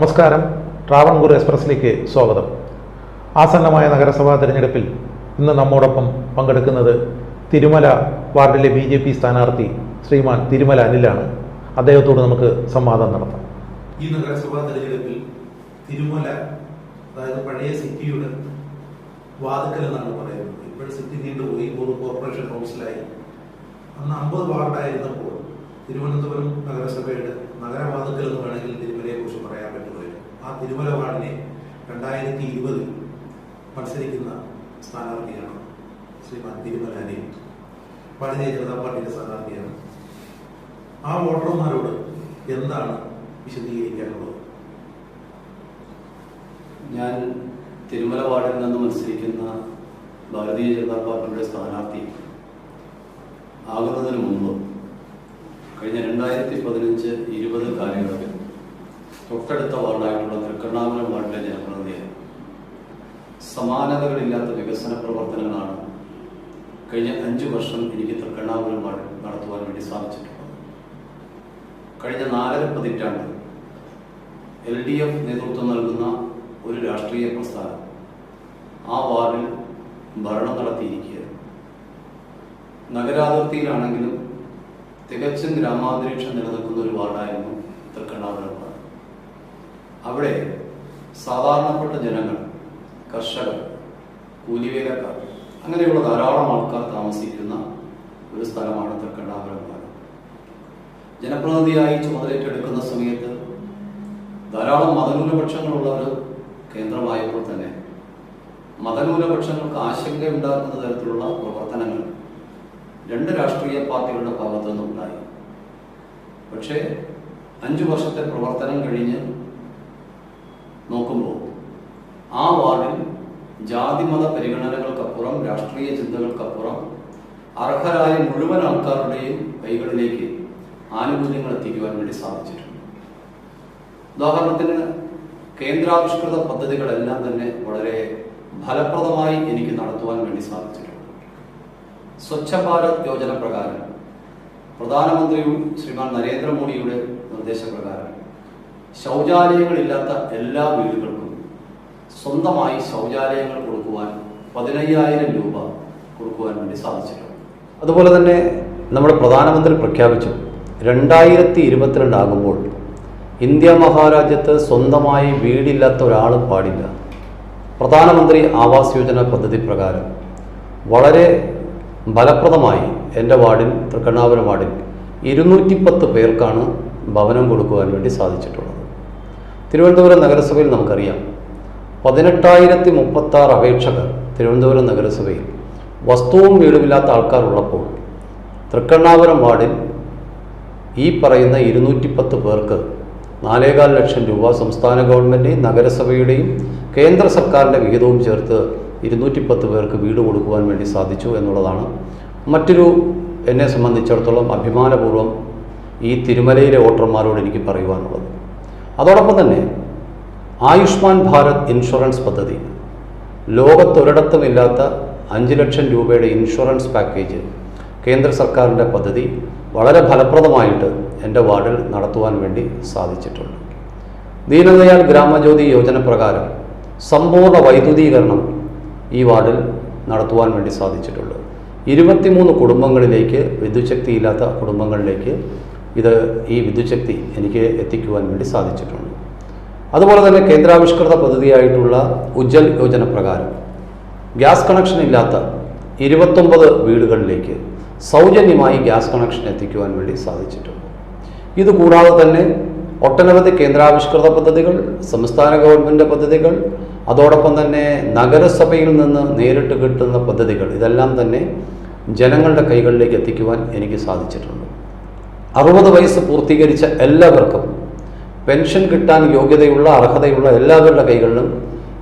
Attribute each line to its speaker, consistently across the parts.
Speaker 1: നമസ്കാരം. ട്രാവൺകൂർ എക്സ്പ്രസിലേക്ക് സ്വാഗതം. ആസന്നമായ നഗരസഭാ തിരഞ്ഞെടുപ്പിൽ ഇന്ന് നമ്മോടൊപ്പം പങ്കെടുക്കുന്നത് തിരുമല വാർഡിലെ ബി ജെ പി സ്ഥാനാർത്ഥി ശ്രീമാൻ തിരുമല അനിലാണ്. അദ്ദേഹത്തോട് നമുക്ക് സംവാദം നടത്താം. ഈ നഗരസഭാ തിരഞ്ഞെടുപ്പിൽ തിരുമല അതായത് പഴയ സിറ്റിയുടെ വാതുക്കൽ എന്നാണ് പറയുന്നത്. ഇപ്പോൾ സിറ്റി നീണ്ടുപോയി ഒരു കോർപ്പറേഷൻ കൗൺസിലായി അന്ന് അമ്പത് വാർഡായിരുന്നപ്പോൾ തിരുവനന്തപുരം നഗരസഭയുടെ മത്സരിക്കുന്ന സ്ഥാനാർത്ഥിയാണ് ശ്രീമാൻ തിരുമലാനി. ഭാരതീയ ജനതാ പാർട്ടിയുടെ സ്ഥാനാർത്ഥിയാണ്. ആ വോട്ടർമാരോട് എന്താണ് വിശദീകരിക്കാനുള്ളത്?
Speaker 2: ഞാൻ തിരുമല വാർഡിൽ നിന്ന് മത്സരിക്കുന്ന ഭാരതീയ ജനതാ പാർട്ടിയുടെ സ്ഥാനാർത്ഥി ആകുന്നതിന് മുമ്പ് കഴിഞ്ഞ രണ്ടായിരത്തി പതിനഞ്ച് ഇരുപത് കാലയളവിൽ തൊട്ടടുത്ത വാർഡായിട്ടുള്ള തൃക്കണ്ണാമലം വാർഡിലെ ജനപ്രതിനിധിയായി സമാനതകളില്ലാത്ത വികസന പ്രവർത്തനങ്ങളാണ് കഴിഞ്ഞ അഞ്ചു വർഷം എനിക്ക് തൃക്കണ്ണാമലം നടത്തുവാൻ വേണ്ടി സാധിച്ചിട്ടുള്ളത്. കഴിഞ്ഞ നാലര പതിറ്റാണ്ട് എൽ ഡി എഫ് നേതൃത്വം നൽകുന്ന ഒരു രാഷ്ട്രീയ പ്രസ്ഥാനം ആ വാർഡിൽ ഭരണം നടത്തിയിരിക്കുകയാണ്. നഗരാതിർത്തിയിലാണെങ്കിലും തികച്ചും ഗ്രാമാന്തരീക്ഷം നിലനിൽക്കുന്ന ഒരു വാർഡായിരുന്നു തൃക്കണ്ണാപുരം വാർഡ് അവിടെ സാധാരണപ്പെട്ട ജനങ്ങൾ കർഷകർ കൂലിവേലക്കാർ അങ്ങനെയുള്ള ധാരാളം ആൾക്കാർ താമസിക്കുന്ന ഒരു സ്ഥലമാണ് തൃക്കണ്ണാപുരം പാലം ജനപ്രതിനിധിയായി ചുമതലയേറ്റെടുക്കുന്ന സമയത്ത് ധാരാളം മതന്യൂനപക്ഷങ്ങളുള്ള ഒരു കേന്ദ്രമായപ്പോൾ തന്നെ മതന്യൂനപക്ഷങ്ങൾക്ക് ആശങ്കയുണ്ടാക്കുന്ന തരത്തിലുള്ള പ്രവർത്തനങ്ങൾ രണ്ട് രാഷ്ട്രീയ പാർട്ടികളുടെ ഭാഗത്തു നിന്നുണ്ടായി. പക്ഷേ അഞ്ചു വർഷത്തെ പ്രവർത്തനം കഴിഞ്ഞ് നോക്കുമ്പോൾ ആ വാർഡിൽ ജാതിമത പരിഗണനകൾക്കപ്പുറം രാഷ്ട്രീയ ചിന്തകൾക്കപ്പുറം അർഹരായ മുഴുവൻ ആൾക്കാരുടെയും കൈകളിലേക്ക് ആനുകൂല്യങ്ങൾ എത്തിക്കുവാൻ വേണ്ടി സാധിച്ചിട്ടുണ്ട്. ഉദാഹരണത്തിന് കേന്ദ്രാവിഷ്കൃത പദ്ധതികളെല്ലാം തന്നെ വളരെ ഫലപ്രദമായി എനിക്ക് നടത്തുവാൻ വേണ്ടി സാധിച്ചിട്ടുണ്ട്. സ്വച്ഛ ഭാരത് യോജന പ്രകാരം പ്രധാനമന്ത്രിയും ശ്രീമാൻ നരേന്ദ്രമോദിയുടെ നിർദ്ദേശപ്രകാരം ശൗചാലയങ്ങളില്ലാത്ത എല്ലാ വീടുകൾക്കും സ്വന്തമായി ശൗചാലയങ്ങൾ കൊടുക്കുവാൻ പതിനയ്യായിരം രൂപ കൊടുക്കുവാൻ വേണ്ടി സാധിച്ചിട്ടുണ്ട്. അതുപോലെ തന്നെ നമ്മുടെ പ്രധാനമന്ത്രി പ്രഖ്യാപിച്ചു രണ്ടായിരത്തി ഇരുപത്തിരണ്ടാകുമ്പോൾ ഇന്ത്യ മഹാരാജ്യത്ത് സ്വന്തമായി വീടില്ലാത്ത ഒരാൾ പാടില്ല. പ്രധാനമന്ത്രി ആവാസ് യോജന പദ്ധതി പ്രകാരം വളരെ ഫലപ്രദമായി എന്റെ വാർഡിൽ തൃക്കണ്ണാപുരം വാർഡിൽ ഇരുന്നൂറ്റി പത്ത് പേർക്കാണ് ഭവനം കൊടുക്കുവാൻ വേണ്ടി സാധിച്ചിട്ടുള്ളത്. തിരുവനന്തപുരം നഗരസഭയിൽ നമുക്കറിയാം പതിനെട്ടായിരത്തി മുപ്പത്താറ് അപേക്ഷകർ തിരുവനന്തപുരം നഗരസഭയിൽ. വസ്തുവും വീടുമില്ലാത്ത ആൾക്കാർ ഉള്ളപ്പോൾ തൃക്കണ്ണാപുരം വാർഡിൽ ഈ പറയുന്ന ഇരുന്നൂറ്റി പത്ത് പേർക്ക് നാലേകാൽ ലക്ഷം രൂപ സംസ്ഥാന ഗവൺമെന്റെയും നഗരസഭയുടെയും കേന്ദ്ര സർക്കാരിന്റെ വിഹിതവും ചേർത്ത് ഇരുന്നൂറ്റി പത്ത് പേർക്ക് വീട് കൊടുക്കുവാൻ വേണ്ടി സാധിച്ചു എന്നുള്ളതാണ്. മറ്റൊരു എന്നെ സംബന്ധിച്ചിടത്തോളം അഭിമാനപൂർവം ഈ തിരുമലയിലെ വോട്ടർമാരോട് എനിക്ക് പറയുവാനുള്ളത്. അതോടൊപ്പം തന്നെ ആയുഷ്മാൻ ഭാരത് ഇൻഷുറൻസ് പദ്ധതി. ലോകത്തൊരിടത്തുമില്ലാത്ത അഞ്ച് ലക്ഷം രൂപയുടെ ഇൻഷുറൻസ് പാക്കേജ് കേന്ദ്ര സർക്കാരിന്റെ പദ്ധതി വളരെ ഫലപ്രദമായിട്ട് എന്റെ വാർഡിൽ നടത്തുവാൻ വേണ്ടി സാധിച്ചിട്ടുണ്ട്. ദീനദയാൽ ഗ്രാമജ്യോതി യോജന പ്രകാരം സമ്പൂർണ വൈദ്യുതീകരണം ഈ വാർഡിൽ നടത്തുവാൻ വേണ്ടി സാധിച്ചിട്ടുണ്ട്. ഇരുപത്തിമൂന്ന് കുടുംബങ്ങളിലേക്ക് വിദ്യുച്ഛക്തി ഇല്ലാത്ത കുടുംബങ്ങളിലേക്ക് ഇത് ഈ വിദ്യുച്ഛക്തി എനിക്ക് എത്തിക്കുവാൻ വേണ്ടി സാധിച്ചിട്ടുണ്ട്. അതുപോലെ തന്നെ കേന്ദ്രാവിഷ്കൃത പദ്ധതിയായിട്ടുള്ള ഉജ്ജൽ യോജന പ്രകാരം ഗ്യാസ് കണക്ഷൻ ഇല്ലാത്ത ഇരുപത്തൊമ്പത് വീടുകളിലേക്ക് സൗജന്യമായി ഗ്യാസ് കണക്ഷൻ എത്തിക്കുവാൻ വേണ്ടി സാധിച്ചിട്ടുണ്ട്. ഇതുകൂടാതെ തന്നെ ഒട്ടനവധി കേന്ദ്രാവിഷ്കൃത പദ്ധതികൾ സംസ്ഥാന ഗവൺമെന്റ് പദ്ധതികൾ അതോടൊപ്പം തന്നെ നഗരസഭയിൽ നിന്ന് നേരിട്ട് കിട്ടുന്ന പദ്ധതികൾ ഇതെല്ലാം തന്നെ ജനങ്ങളുടെ കൈകളിലേക്ക് എത്തിക്കുവാൻ എനിക്ക് സാധിച്ചിട്ടുണ്ട്. അറുപത് വയസ്സ് പൂർത്തീകരിച്ച എല്ലാവർക്കും പെൻഷൻ കിട്ടാൻ യോഗ്യതയുള്ള അർഹതയുള്ള എല്ലാവരുടെ കൈകളിലും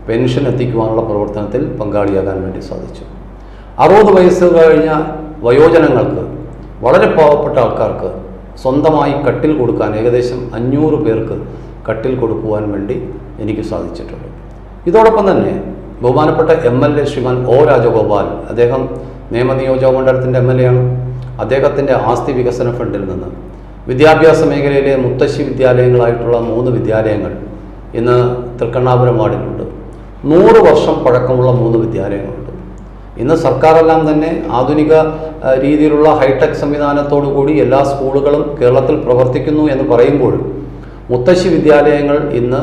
Speaker 2: പെൻഷൻ എത്തിക്കുവാനുള്ള പ്രവർത്തനത്തിൽ പങ്കാളിയാകാൻ വേണ്ടി സാധിച്ചു. അറുപത് വയസ്സ് കഴിഞ്ഞ വയോജനങ്ങൾക്ക് വളരെ പാവപ്പെട്ട ആൾക്കാർക്ക് സ്വന്തമായി കട്ടിൽ കൊടുക്കാൻ ഏകദേശം അഞ്ഞൂറ് പേർക്ക് കട്ടിൽ കൊടുക്കുവാൻ വേണ്ടി എനിക്ക് സാധിച്ചിട്ടുണ്ട്. ഇതോടൊപ്പം തന്നെ ബഹുമാനപ്പെട്ട M L A Sriman O Rajagopal അദ്ദേഹം നിയമനിയോജക മണ്ഡലത്തിന്റെ എം എൽ എ ആണ്. അദ്ദേഹത്തിന്റെ ആസ്തി വികസന ഫണ്ടിൽ നിന്ന് വിദ്യാഭ്യാസ മേഖലയിലെ മുത്തശ്ശി വിദ്യാലയങ്ങളായിട്ടുള്ള മൂന്ന് വിദ്യാലയങ്ങൾ ഇന്ന് തൃക്കണ്ണാപുരം വാർഡിലുണ്ട്. നൂറ് വർഷം പഴക്കമുള്ള മൂന്ന് വിദ്യാലയങ്ങളുണ്ട്. ഇന്ന് സർക്കാരെല്ലാം തന്നെ ആധുനിക രീതിയിലുള്ള ഹൈടെക് സംവിധാനത്തോടു കൂടി എല്ലാ സ്കൂളുകളും കേരളത്തിൽ പ്രവർത്തിക്കുന്നു എന്ന് പറയുമ്പോൾ മുത്തശ്ശി വിദ്യാലയങ്ങൾ ഇന്ന്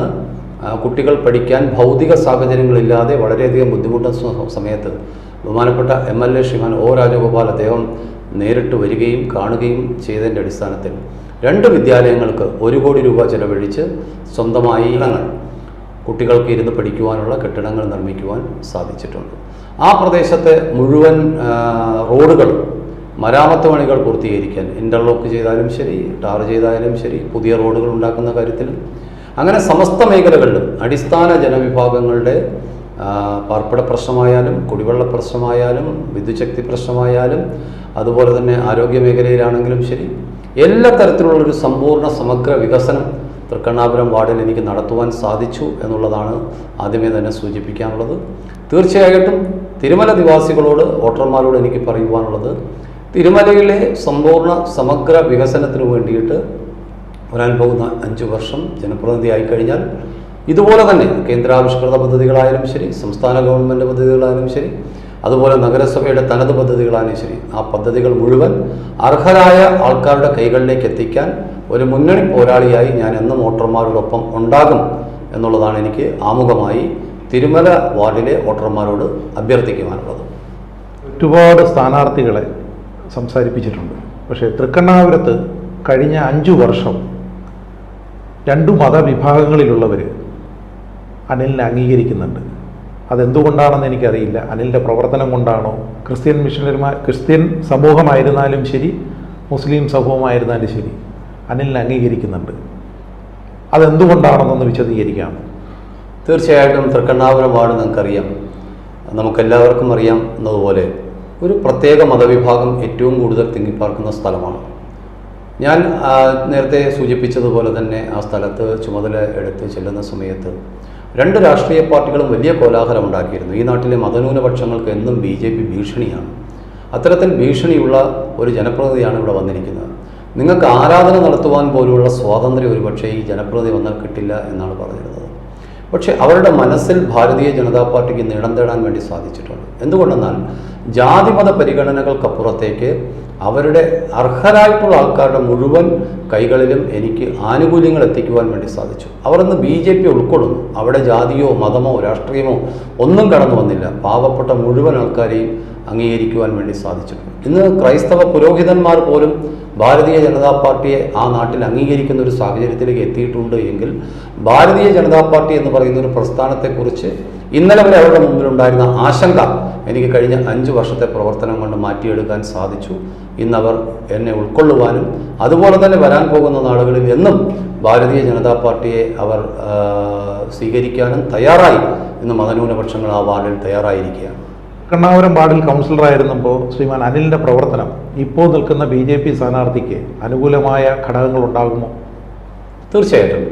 Speaker 2: കുട്ടികൾ പഠിക്കാൻ ഭൗതിക സാഹചര്യങ്ങളില്ലാതെ വളരെയധികം ബുദ്ധിമുട്ടുന്ന സമയത്ത് ബഹുമാനപ്പെട്ട M L A Sriman O Rajagopal അദ്ദേഹം നേരിട്ട് വരികയും കാണുകയും ചെയ്തതിന്റെ അടിസ്ഥാനത്തിൽ രണ്ട് വിദ്യാലയങ്ങൾക്ക് ഒരു കോടി രൂപ ചെലവഴിച്ച് സ്വന്തമായി ഇനങ്ങൾ കുട്ടികൾക്ക് ഇരുന്ന് പഠിക്കുവാനുള്ള കെട്ടിടങ്ങൾ നിർമ്മിക്കുവാൻ സാധിച്ചിട്ടുണ്ട്. ആ പ്രദേശത്തെ മുഴുവൻ റോഡുകൾ റോഡുകളും മരാമത്ത് പണികൾ പൂർത്തീകരിക്കാൻ ഇന്റർലോക്ക് ചെയ്താലും ശരി ടാർ ചെയ്താലും ശരി പുതിയ റോഡുകൾ ഉണ്ടാക്കുന്ന കാര്യത്തിലും. അങ്ങനെ സമസ്ത മേഖലകളിലും അടിസ്ഥാന ജനവിഭാഗങ്ങളുടെ പാർപ്പിട പ്രശ്നമായാലും കുടിവെള്ള പ്രശ്നമായാലും വിദ്യുച്ഛക്തി പ്രശ്നമായാലും അതുപോലെ തന്നെ ആരോഗ്യ മേഖലയിലാണെങ്കിലും ശരി എല്ലാ തരത്തിലുള്ളൊരു സമ്പൂർണ സമഗ്ര വികസനം തൃക്കണ്ണാപുരം വാർഡിൽ എനിക്ക് നടത്തുവാൻ സാധിച്ചു എന്നുള്ളതാണ് ആദ്യമേ തന്നെ സൂചിപ്പിക്കാനുള്ളത്. തീർച്ചയായിട്ടും തിരുമല നിവാസികളോട് വോട്ടർമാരോട് എനിക്ക് പറയുവാനുള്ളത് തിരുമലയിലെ സമ്പൂർണ സമഗ്ര വികസനത്തിന് വേണ്ടിയിട്ട് വരാൻ പോകുന്ന അഞ്ച് വർഷം ജനപ്രതിനിധിയായി കഴിഞ്ഞാൽ ഇതുപോലെ തന്നെ കേന്ദ്രാവിഷ്കൃത പദ്ധതികളായാലും ശരി സംസ്ഥാന ഗവൺമെന്റ് പദ്ധതികളായാലും ശരി അതുപോലെ നഗരസഭയുടെ തനത് പദ്ധതികളായാലും ശരി ആ പദ്ധതികൾ മുഴുവൻ അർഹരായ ആൾക്കാരുടെ കൈകളിലേക്ക് എത്തിക്കാൻ ഒരു മുന്നണി പോരാളിയായി ഞാൻ എന്നും വോട്ടർമാരോടൊപ്പം ഉണ്ടാകും എന്നുള്ളതാണ് എനിക്ക് ആമുഖമായി തിരുമല വാർഡിലെ വോട്ടർമാരോട് അഭ്യർത്ഥിക്കുവാനുള്ളത്.
Speaker 1: ഒരുപാട് സ്ഥാനാർത്ഥികളെ സംസാരിപ്പിച്ചിട്ടുണ്ട്. പക്ഷേ തൃക്കണ്ണാപുരത്ത് കഴിഞ്ഞ അഞ്ചു വർഷം രണ്ടു മതവിഭാഗങ്ങളിലുള്ളവർ അനിലിനെ അംഗീകരിക്കുന്നുണ്ട്. അതെന്തുകൊണ്ടാണെന്ന് എനിക്കറിയില്ല. അനിലിന്റെ പ്രവർത്തനം കൊണ്ടാണോ ക്രിസ്ത്യൻ മിഷണറിമാർ ക്രിസ്ത്യൻ സമൂഹമായിരുന്നാലും ശരി മുസ്ലിം സമൂഹമായിരുന്നാലും ശരി അനിലിനെ അംഗീകരിക്കുന്നുണ്ട്. അതെന്തുകൊണ്ടാണെന്നൊന്ന് വിശദീകരിക്കാം.
Speaker 2: തീർച്ചയായിട്ടും തൃക്കണ്ണാപുരം വാർഡ് നിങ്ങൾക്കറിയാം. നമുക്കെല്ലാവർക്കും അറിയാം എന്നതുപോലെ ഒരു പ്രത്യേക മതവിഭാഗം ഏറ്റവും കൂടുതൽ തിങ്ങിപ്പാർക്കുന്ന സ്ഥലമാണ്. ഞാൻ നേരത്തെ സൂചിപ്പിച്ചതുപോലെ തന്നെ ആ സ്ഥലത്ത് ചുമതല എടുത്ത് ചെല്ലുന്ന സമയത്ത് രണ്ട് രാഷ്ട്രീയ പാർട്ടികളും വലിയ കോലാഹലം ഉണ്ടാക്കിയിരുന്നു ഈ നാട്ടിലെ മതന്യൂനപക്ഷങ്ങൾക്ക് എന്നും ബി ജെ പി ഭീഷണിയാണ്. അത്തരത്തിൽ ഭീഷണിയുള്ള ഒരു ജനപ്രതിനിധിയാണ് ഇവിടെ വന്നിരിക്കുന്നത്. നിങ്ങൾക്ക് ആരാധന നടത്തുവാൻ പോലുള്ള സ്വാതന്ത്ര്യം ഒരുപക്ഷെ ഈ ജനപ്രതിനിധി വന്നാൽ കിട്ടില്ല എന്നാണ് പറഞ്ഞിരുന്നത്. പക്ഷേ അവരുടെ മനസ്സിൽ ഭാരതീയ ജനതാ പാർട്ടിക്ക് നീളം തേടാൻ വേണ്ടി സാധിച്ചിട്ടുണ്ട്. എന്തുകൊണ്ടെന്നാൽ ജാതിമത പരിഗണനകൾക്കപ്പുറത്തേക്ക് അവരുടെ അർഹരായിട്ടുള്ള ആൾക്കാരുടെ മുഴുവൻ കൈകളിലും എനിക്ക് ആനുകൂല്യങ്ങൾ എത്തിക്കുവാൻ വേണ്ടി സാധിച്ചു. അവർ ഇന്ന് ബി ജെ പി ഉൾക്കൊള്ളുന്നു. അവിടെ ജാതിയോ മതമോ രാഷ്ട്രീയമോ ഒന്നും കടന്നു വന്നില്ല. പാവപ്പെട്ട മുഴുവൻ ആൾക്കാരെയും അംഗീകരിക്കുവാൻ വേണ്ടി സാധിച്ചിട്ടുണ്ട് ഇന്ന് ക്രൈസ്തവ പുരോഹിതന്മാർ പോലും ഭാരതീയ ജനതാ പാർട്ടിയെ ആ നാട്ടിൽ അംഗീകരിക്കുന്ന ഒരു സാഹചര്യത്തിലേക്ക് എത്തിയിട്ടുണ്ട് എങ്കിൽ ഭാരതീയ ജനതാ പാർട്ടി എന്ന് പറയുന്ന ഒരു പ്രസ്ഥാനത്തെക്കുറിച്ച് ഇന്നലെ വരെ അവരുടെ മുമ്പിലുണ്ടായിരുന്ന ആശങ്ക എനിക്ക് കഴിഞ്ഞ അഞ്ച് വർഷത്തെ പ്രവർത്തനം കൊണ്ട് മാറ്റിയെടുക്കാൻ സാധിച്ചു. ഇന്നവർ എന്നെ ഉൾക്കൊള്ളുവാനും അതുപോലെ തന്നെ വരാൻ പോകുന്ന നാളുകളിൽ എന്നും ഭാരതീയ ജനതാ പാർട്ടിയെ അവർ സ്വീകരിക്കാനും തയ്യാറായി ഇന്ന് മതന്യൂനപക്ഷങ്ങൾ ആ വാർഡിൽ തയ്യാറായിരിക്കുകയാണ്.
Speaker 1: കണ്ണാപുരം വാർഡിൽ കൗൺസിലറായിരുന്നപ്പോൾ ശ്രീമാൻ അനിലിന്റെ പ്രവർത്തനം ഇപ്പോൾ നിൽക്കുന്ന ബി ജെ പി സ്ഥാനാർത്ഥിക്ക് അനുകൂലമായ ഘടകങ്ങൾ ഉണ്ടാകുമോ?
Speaker 2: തീർച്ചയായിട്ടും.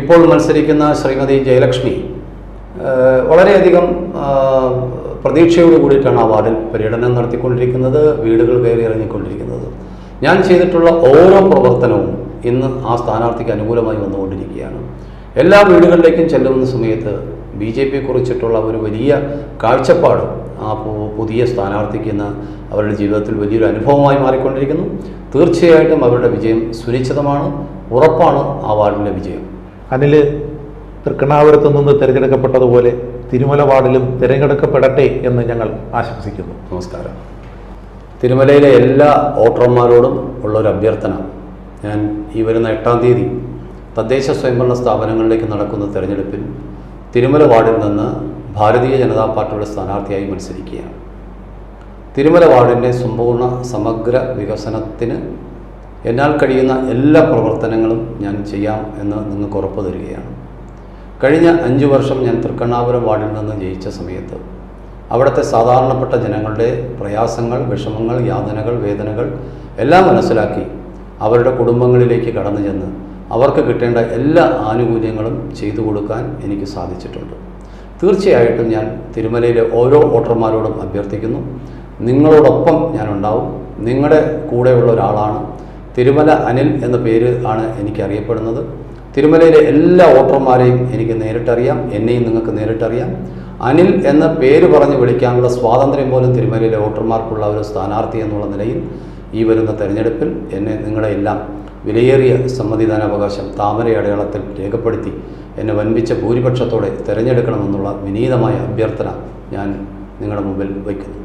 Speaker 2: ഇപ്പോൾ മത്സരിക്കുന്ന ശ്രീമതി ജയലക്ഷ്മി വളരെയധികം പ്രതീക്ഷയോട് കൂടിയിട്ടാണ് ആ വാർഡിൽ പര്യടനം നടത്തിക്കൊണ്ടിരിക്കുന്നത് വീടുകൾ കയറി ഇറങ്ങിക്കൊണ്ടിരിക്കുന്നത്. ഞാൻ ചെയ്തിട്ടുള്ള ഓരോ പ്രവർത്തനവും ഇന്ന് ആ സ്ഥാനാർത്ഥിക്ക് അനുകൂലമായി വന്നുകൊണ്ടിരിക്കുകയാണ്. എല്ലാ വീടുകളിലേക്കും ചെല്ലുന്ന സമയത്ത് ബി ജെ പിയെ കുറിച്ചിട്ടുള്ള ഒരു വലിയ കാഴ്ചപ്പാട് ആ പുതിയ സ്ഥാനാർത്ഥിക്ക് ഇന്ന് അവരുടെ ജീവിതത്തിൽ വലിയൊരു അനുഭവമായി മാറിക്കൊണ്ടിരിക്കുന്നു. തീർച്ചയായിട്ടും അവരുടെ വിജയം സുനിശ്ചിതമാണ് ഉറപ്പാണ് ആ വാർഡിന്റെ വിജയം.
Speaker 1: അതിൽ തൃക്കണ്ണാപുരത്ത് നിന്ന് തിരഞ്ഞെടുക്കപ്പെട്ടതുപോലെ തിരുമല വാർഡിലും തിരഞ്ഞെടുക്കപ്പെടട്ടെ എന്ന് ഞങ്ങൾ ആശംസിക്കുന്നു.
Speaker 2: നമസ്കാരം. തിരുമലയിലെ എല്ലാ വോട്ടർമാരോടും ഉള്ളൊരു അഭ്യർത്ഥന. ഞാൻ ഈ വരുന്ന എട്ടാം തീയതി തദ്ദേശ സ്വയംഭരണ സ്ഥാപനങ്ങളിലേക്ക് നടക്കുന്ന തിരഞ്ഞെടുപ്പിൽ തിരുമല വാർഡിൽ നിന്ന് ഭാരതീയ ജനതാ പാർട്ടിയുടെ സ്ഥാനാർത്ഥിയായി മത്സരിക്കുകയാണ്. തിരുമല വാർഡിന്റെ സമ്പൂർണ സമഗ്ര വികസനത്തിന് എന്നാൽ കഴിയുന്ന എല്ലാ പ്രവർത്തനങ്ങളും ഞാൻ ചെയ്യാം എന്ന് നിങ്ങൾക്ക് ഉറപ്പ് തരികയാണ്. കഴിഞ്ഞ അഞ്ച് വർഷം ഞാൻ തൃക്കണ്ണാപുരം വാർഡിൽ നിന്ന് ജയിച്ച സമയത്ത് അവിടുത്തെ സാധാരണപ്പെട്ട ജനങ്ങളുടെ പ്രയാസങ്ങൾ വിഷമങ്ങൾ യാതനകൾ വേദനകൾ എല്ലാം മനസ്സിലാക്കി അവരുടെ കുടുംബങ്ങളിലേക്ക് കടന്നു ചെന്ന് അവർക്ക് കിട്ടേണ്ട എല്ലാ ആനുകൂല്യങ്ങളും ചെയ്തു കൊടുക്കാൻ എനിക്ക് സാധിച്ചിട്ടുണ്ട്. തീർച്ചയായിട്ടും ഞാൻ തിരുമലയിലെ ഓരോ വോട്ടർമാരോടും അഭ്യർത്ഥിക്കുന്നു. നിങ്ങളോടൊപ്പം ഞാനുണ്ടാവും. നിങ്ങളുടെ കൂടെയുള്ള ഒരാളാണ് തിരുമല അനിൽ എന്ന പേര് ആണ് എനിക്കറിയപ്പെടുന്നത്. തിരുമലയിലെ എല്ലാ വോട്ടർമാരെയും എനിക്ക് നേരിട്ടറിയാം എന്നെയും നിങ്ങൾക്ക് നേരിട്ടറിയാം. അനിൽ എന്ന പേര് പറഞ്ഞ് വിളിക്കാനുള്ള സ്വാതന്ത്ര്യം പോലും തിരുമലയിലെ വോട്ടർമാർക്കുള്ള ഒരു സ്ഥാനാർത്ഥി എന്നുള്ള നിലയിൽ ഈ വരുന്ന തെരഞ്ഞെടുപ്പിൽ എന്നെ നിങ്ങളെ എല്ലാം വിലയേറിയ സമ്മതിദാനാവകാശം താമര അടയാളത്തിൽ രേഖപ്പെടുത്തി എന്നെ വൻപിച്ച ഭൂരിപക്ഷത്തോടെ തിരഞ്ഞെടുക്കണമെന്നുള്ള വിനീതമായ അഭ്യർത്ഥന ഞാൻ നിങ്ങളുടെ മുമ്പിൽ വയ്ക്കുന്നു.